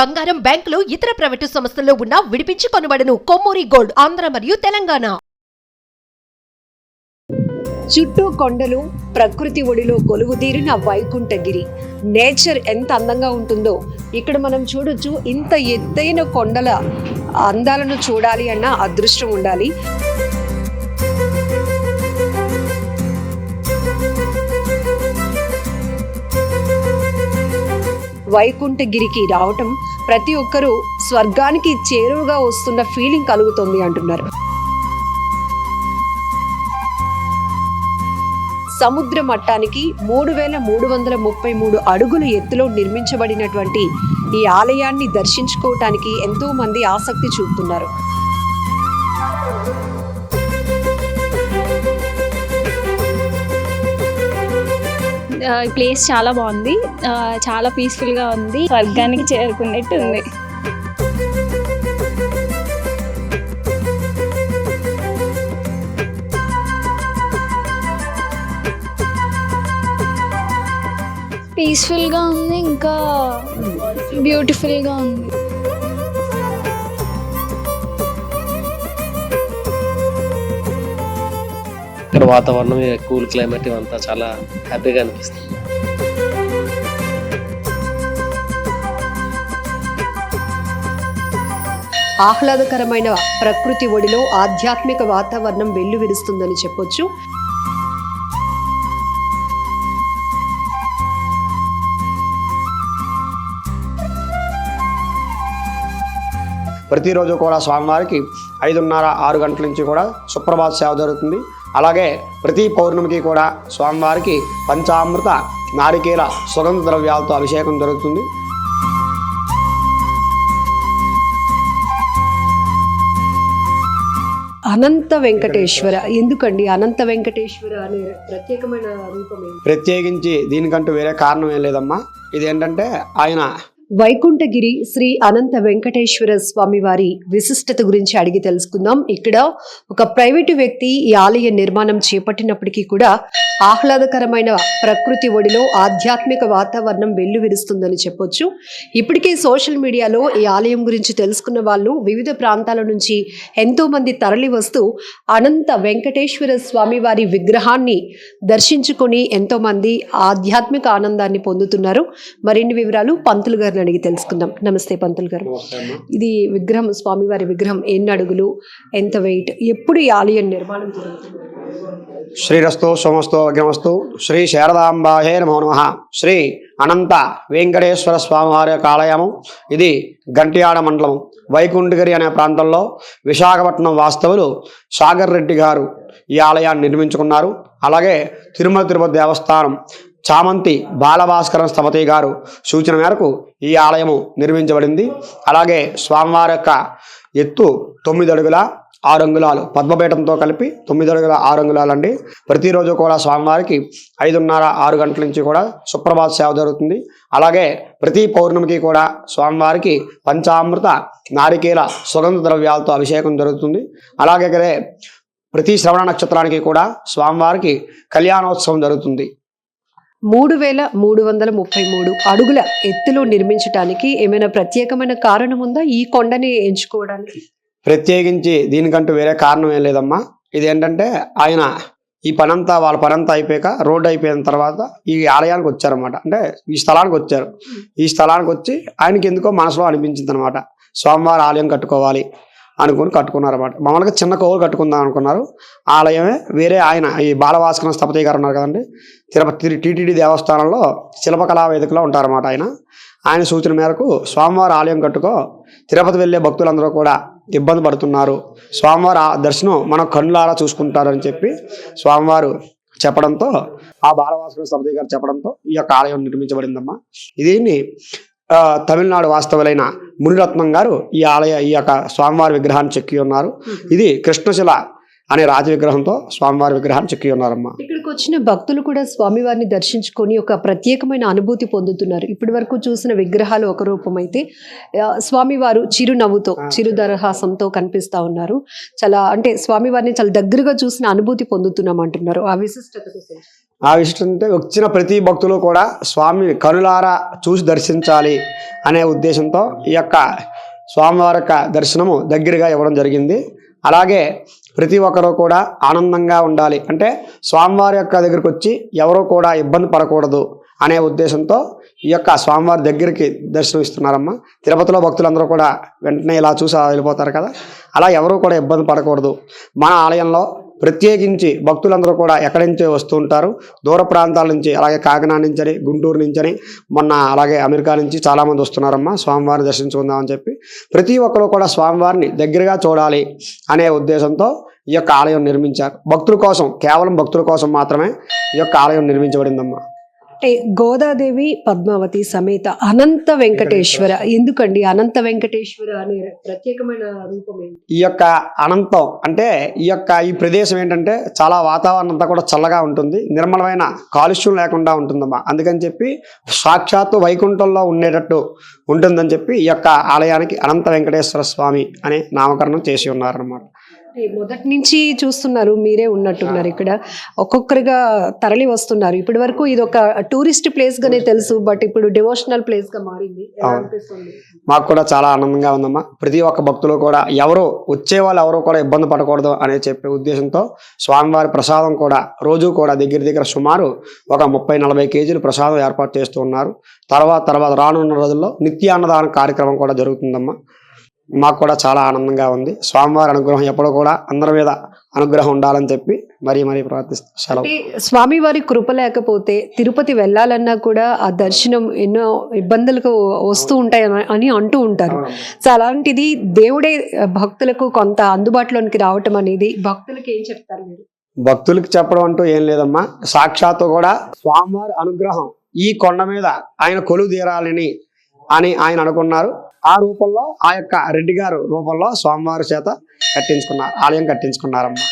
బంగారం బ్యాంకులు ఇతర ప్రైవేటు సంస్థల్లో ఉన్న విడిపించి కొనబడను. కొమ్మూరి గోల్డ్ ఆంధ్ర మరియు తెలంగాణ. చుట్టూ కొండలు ప్రకృతి ఒడిలో కొలువుదీరిన వైకుంఠగిరి. నేచర్ ఎంత అందంగా ఉంటుందో ఇక్కడ మనం చూడొచ్చు. ఇంత ఎత్తైన కొండల అందాలను చూడాలి అన్న అదృష్టం ఉండాలి. వైకుంఠగిరికి రావటం ప్రతి ఒక్కరూ స్వర్గానికి చేరువగా వస్తున్న ఫీలింగ్ కలుగుతుంది అంటున్నారు. సముద్ర మట్టానికి మూడు వేల మూడు వందల ముప్పై మూడు అడుగుల ఎత్తులో నిర్మించబడినటువంటి ఈ ఆలయాన్ని దర్శించుకోవటానికి ఎంతో మంది ఆసక్తి చూపుతున్నారు. ప్లేస్ చాలా బాగుంది. ఆ, చాలా పీస్ఫుల్గా ఉంది. స్వర్గానికి చేరుకున్నట్టు ఉంది. పీస్ఫుల్గా ఉంది ఇంకా బ్యూటిఫుల్గా ఉంది. ఇక్కడ వాతావరణం కూల్ క్లైమేట్ ఇవంతా చాలా హ్యాపీగా అనిపిస్తుంది. ఆహ్లాదకరమైన ప్రకృతి ఒడిలో ఆధ్యాత్మిక వాతావరణం వెల్లువిరుస్తుందని చెప్పొచ్చు. ప్రతిరోజు కూడా స్వామివారికి ఐదున్నర ఆరు గంటల నుంచి కూడా సుప్రభాత సేవ జరుగుతుంది. అలాగే ప్రతి పౌర్ణమికి కూడా స్వామివారికి పంచామృత నారికేల సుగంధ ద్రవ్యాలతో అభిషేకం జరుగుతుంది. అనంత వెంకటేశ్వర. ఎందుకండి అనంత వెంకటేశ్వర అనే ప్రత్యేకమైన రూపం ప్రత్యేకించి దీనికంటూ వేరే కారణం ఏం లేదమ్మా. ఇదేంటంటే ఆయన వైకుంఠగిరి శ్రీ అనంత వెంకటేశ్వర స్వామి వారి విశిష్టత గురించి అడిగి తెలుసుకుందాం. ఇక్కడ ఒక ప్రైవేటు వ్యక్తి ఈ ఆలయ నిర్మాణం చేపట్టినప్పటికీ కూడా ఆహ్లాదకరమైన ప్రకృతి ఒడిలో ఆధ్యాత్మిక వాతావరణం వెల్లువిరుస్తుందని చెప్పొచ్చు. ఇప్పటికే సోషల్ మీడియాలో ఈ ఆలయం గురించి తెలుసుకున్న వాళ్ళు వివిధ ప్రాంతాల నుంచి ఎంతో మంది తరలి వస్తూ అనంత వెంకటేశ్వర స్వామి వారి విగ్రహాన్ని దర్శించుకొని ఎంతో మంది ఆధ్యాత్మిక ఆనందాన్ని పొందుతున్నారు. మరిన్ని వివరాలు పంతులు అడిగి తెలుసుకుందాం. నమస్తే పంతులు గారు. ఇది విగ్రహం స్వామివారి విగ్రహం ఎన్ని అడుగులు ఎంత వెయిట్ ఎప్పుడు ఈ ఆలయం నిర్మాణం జరుగుతుంది? శ్రీరస్తు సోమస్తు అగ్రమస్తు శ్రీ శారదాంబాహే నమో నమ. శ్రీ అనంత వెంకటేశ్వర స్వామివారి యొక్క ఆలయము. ఇది గంటియాడ మండలం వైకుంఠగిరి అనే ప్రాంతంలో విశాఖపట్నం వాస్తవులు సాగర్ రెడ్డి గారు ఈ ఆలయాన్ని నిర్మించుకున్నారు. అలాగే తిరుమల తిరుపతి దేవస్థానం చామంతి బాలభాస్కరం స్థపతి గారు సూచన మేరకు ఈ ఆలయము నిర్మించబడింది. అలాగే స్వామివారి యొక్క ఎత్తు తొమ్మిది అడుగుల ఆరు అంగుళాలు. పద్మపీఠంతో కలిపి తొమ్మిది అడుగుల ఆరు అంగుళాలండి. ప్రతిరోజు కూడా స్వామివారికి ఐదున్నర ఆరు గంటల నుంచి కూడా సుప్రభాత సేవ జరుగుతుంది. అలాగే ప్రతి పౌర్ణమికి కూడా స్వామివారికి పంచామృత నారికేల సుగంధ ద్రవ్యాలతో అభిషేకం జరుగుతుంది. అలాగే ప్రతి శ్రవణ నక్షత్రానికి కూడా స్వామివారికి కళ్యాణోత్సవం జరుగుతుంది. మూడు వేల మూడు వందల ముప్పై మూడు అడుగుల ఎత్తులో నిర్మించడానికి ఏమైనా ప్రత్యేకమైన కారణం ఉందా? ఈ కొండని ఎంచుకోవడానికి. ప్రత్యేకించి దీనికంటూ వేరే కారణం ఏం లేదమ్మా. ఇది ఏంటంటే ఆయన ఈ పనంతా వాళ్ళ పనంతా అయిపోయాక రోడ్డు అయిపోయిన తర్వాత ఈ ఆలయానికి వచ్చారనమాట అంటే ఈ స్థలానికి వచ్చారు. ఈ స్థలానికి వచ్చి ఆయనకి ఎందుకో మనసులో అనిపించింది అనమాట స్వామివారి ఆలయం కట్టుకోవాలి. అనుకుని కట్టుకున్నారన్నమాట. మామూలుగా చిన్న కోవలు కట్టుకుందాం అనుకున్నారు. ఆలయమే వేరే ఆయన ఈ బాలభాస్కరం స్థపతి గారు ఉన్నారు కదండి. తిరుపతి టీటీడీ దేవస్థానంలో శిల్పకళా వేదికలో ఉంటారన్నమాట ఆయన. ఆయన సూచన మేరకు స్వామివారి ఆలయం కట్టుకో తిరుపతి వెళ్ళే భక్తులందరూ కూడా ఇబ్బంది పడుతున్నారు. స్వామివారి ఆ దర్శనం మనం కన్నులారా చూసుకుంటారని చెప్పి స్వామివారు చెప్పడంతో ఆ బాలభాస్కర సమితి గారు చెప్పడంతో ఈ యొక్క ఆలయం నిర్మించబడిందమ్మా. దీన్ని తమిళనాడు వాస్తవులైన మునిరత్నం గారు ఈ ఆలయ ఈ యొక్క స్వామివారి విగ్రహాన్ని చెక్కి ఉన్నారు. ఇది కృష్ణశిల అనే రాజ విగ్రహంతో స్వామివారి విగ్రహాన్ని చెక్కి ఉన్నారమ్మా. ఇక్కడికి వచ్చిన భక్తులు కూడా స్వామివారిని దర్శించుకొని ఒక ప్రత్యేకమైన అనుభూతి పొందుతున్నారు. ఇప్పటి వరకు చూసిన విగ్రహాలు ఒక రూపం అయితే ఆ, స్వామివారు చిరునవ్వుతో చిరు దరహాసంతో కనిపిస్తా ఉన్నారు. చాలా అంటే స్వామివారిని చాలా దగ్గరగా చూసిన అనుభూతి పొందుతున్నాం అంటున్నారు ఆ విశిష్టత. ఆ విషయం అంటే వచ్చిన ప్రతి భక్తులు కూడా స్వామి కనులారా చూసి దర్శించాలి అనే ఉద్దేశంతో ఈ యొక్క స్వామివారి యొక్క దర్శనము దగ్గరగా ఇవ్వడం జరిగింది. అలాగే ప్రతి ఒక్కరూ కూడా ఆనందంగా ఉండాలి. అంటే స్వామివారి యొక్క దగ్గరికి వచ్చి ఎవరూ కూడా ఇబ్బంది పడకూడదు అనే ఉద్దేశంతో ఈ యొక్క స్వామివారి దగ్గరికి దర్శనం ఇస్తున్నారమ్మా. తిరుపతిలో భక్తులందరూ కూడా వెంటనే ఇలా చూసి వెళ్ళిపోతారు కదా. అలా ఎవరూ కూడా ఇబ్బంది పడకూడదు. మన ఆలయంలో ప్రత్యేకించి భక్తులందరూ కూడా ఎక్కడి నుంచో వస్తూ ఉంటారు. దూర ప్రాంతాల నుంచి అలాగే కాకినాడ నుంచి అని గుంటూరు నుంచి అని మొన్న అలాగే అమెరికా నుంచి చాలామంది వస్తున్నారమ్మా. స్వామివారిని దర్శించుకుందామని చెప్పి. ప్రతి ఒక్కరు కూడా స్వామివారిని దగ్గరగా చూడాలి అనే ఉద్దేశంతో ఈ యొక్క ఆలయం నిర్మించారు. భక్తుల కోసం కేవలం భక్తుల కోసం మాత్రమే ఈ యొక్క ఆలయం నిర్మించబడిందమ్మా. అంటే గోదాదేవి పద్మావతి సమేత అనంత వెంకటేశ్వర. ఎందుకండి అనంత వెంకటేశ్వర అనే ప్రత్యేకమైన రూపం ఏంటి? ఈ యొక్క అనంతం అంటే ఈ యొక్క ఈ ప్రదేశం ఏంటంటే చాలా వాతావరణం అంతా కూడా చల్లగా ఉంటుంది. నిర్మలమైన కాలుష్యం లేకుండా ఉంటుందమ్మా. అందుకని చెప్పి సాక్షాత్తు వైకుంఠంలో ఉండేటట్టు ఉంటుందని చెప్పి ఈ యొక్క ఆలయానికి అనంత వెంకటేశ్వర స్వామి అనే నామకరణం చేసి ఉన్నారన్నమాట. మొదటి నుంచి చూస్తున్నారు మీరే ఉన్నట్టున్నారు ఇక్కడ. ఒక్కొక్కరిగా తరలి వస్తున్నారు. ఇప్పటి వరకు ఇది ఒక టూరిస్ట్ ప్లేస్ గానే తెలుసు బట్ ఇప్పుడు డివోషనల్ ప్లేస్గా మారింది. మాకు కూడా చాలా ఆనందంగా ఉందమ్మా. ప్రతి ఒక్క భక్తులు కూడా ఎవరు వచ్చే వాళ్ళు ఎవరు కూడా ఇబ్బంది పడకూడదు అనే చెప్పే ఉద్దేశంతో స్వామివారి ప్రసాదం కూడా రోజు కూడా దగ్గర దగ్గర సుమారు ఒక ముప్పై నలభై కేజీలు ప్రసాదం ఏర్పాటు చేస్తూ ఉన్నారు. తర్వాత తర్వాత రానున్న రోజుల్లో నిత్య అన్నదాన కార్యక్రమం కూడా జరుగుతుందమ్మా. మాకు కూడా చాలా ఆనందంగా ఉంది. స్వామివారి అనుగ్రహం ఎప్పుడూ కూడా అందరి మీద అనుగ్రహం ఉండాలని చెప్పి మరీ మరీ ప్రార్థిస్తూ సెలవు. స్వామివారి కృప లేకపోతే తిరుపతి వెళ్ళాలన్నా కూడా ఆ దర్శనం ఎన్నో ఇబ్బందులకు వస్తూ ఉంటాయి అని- అని అంటూ ఉంటారు. సో అలాంటిది దేవుడే భక్తులకు కొంత అందుబాటులోనికి రావటం అనేది భక్తులకు ఏం చెప్తారు మీరు? భక్తులకు చెప్పడం అంటూ ఏం లేదమ్మా. సాక్షాత్తు కూడా స్వామివారి అనుగ్రహం ఈ కొండ మీద ఆయన కొలువు తీరాలని అని ఆయన అనుకున్నారు. ఆ రూపంలో ఆ యొక్క రెడ్డి గారు రూపంలో స్వామివారి చేత కట్టించుకున్నారు ఆలయం కట్టించుకున్నారమ్మా.